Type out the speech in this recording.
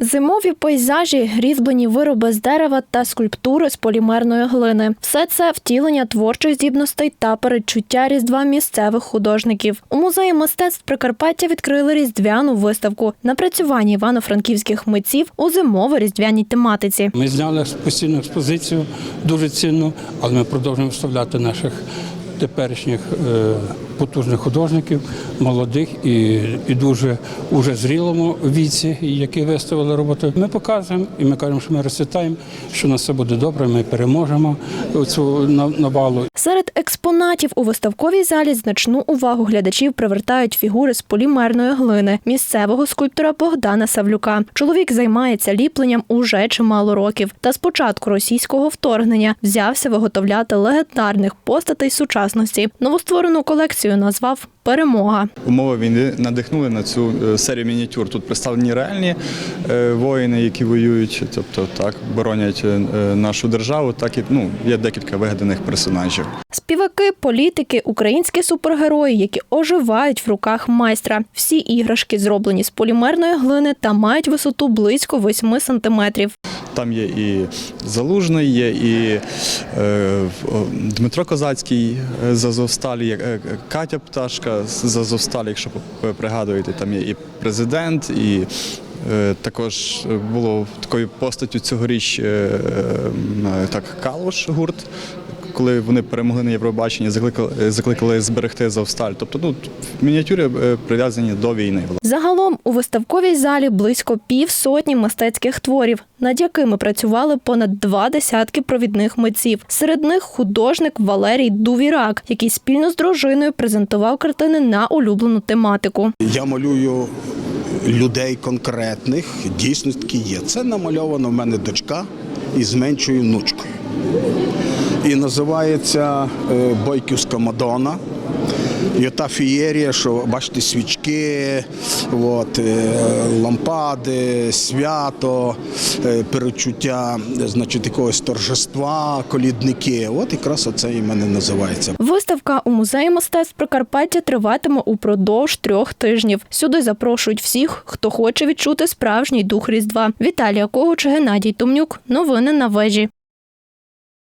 Зимові пейзажі, різьблені вироби з дерева та скульптури з полімерної глини. Все це втілення творчих здібностей та передчуття різдва місцевих художників. У музеї мистецтв Прикарпаття відкрили різдвяну виставку напрацювання івано-франківських митців у зимово-різдвяній тематиці. Ми зняли постійну експозицію, дуже цінну, але ми продовжуємо вставляти наших теперішніх е, потужних художників, молодих і, і дуже уже зрілому віці, які виставили роботи. Ми показуємо і ми кажемо, що ми розцвітаємо, що у нас все буде добре, ми переможемо цю навалу. Серед експонатів у виставковій залі значну увагу глядачів привертають фігури з полімерної глини місцевого скульптора Богдана Савлюка. Чоловік займається ліпленням уже чимало років. Та з початку російського вторгнення взявся виготовляти легендарних постатей сучасності. Новостворену колекцію назвав Перемога. Умови війни надихнули на цю е, серію мініатюр. Тут представлені реальні е, воїни, які воюють, тобто так боронять е, нашу державу, так і ну є декілька вигаданих персонажів. Співаки, політики, українські супергерої, які оживають в руках майстра. Всі іграшки зроблені з полімерної глини та мають висоту близько 8 сантиметрів. Там є і Залужний, є і е, Дмитро Козацький е, з Азовсталі, е, Катя Пташка з Азовсталі, якщо пригадуєте, там є і президент, і також було такою постаттю цьогоріч так, Калуш гурт. Коли вони перемогли на Євробаченні, закликали, закликали зберегти Азовсталь. Тобто, ну мініатюри е, прив'язані до війни. Загалом у виставковій залі близько півсотні мистецьких творів, над якими працювали понад два десятки провідних митців. Серед них художник Валерій Дувірак, який спільно з дружиною презентував картини на улюблену тематику. Я малюю людей конкретних, дійсно такі є. Це намальована в мене дочка і зменшую внучку. І називається е, Бойківська Мадонна. І ота фієрія, що бачите, свічки, от, е, лампади, свято, е, перечуття значить, якогось торжества, колідники. От якраз оце і мене називається. Виставка у музеї мистецтв Прикарпаття триватиме упродовж трьох тижнів. Сюди запрошують всіх, хто хоче відчути справжній дух Різдва. Віталія Когуч, Геннадій Тумнюк. Новини на вежі.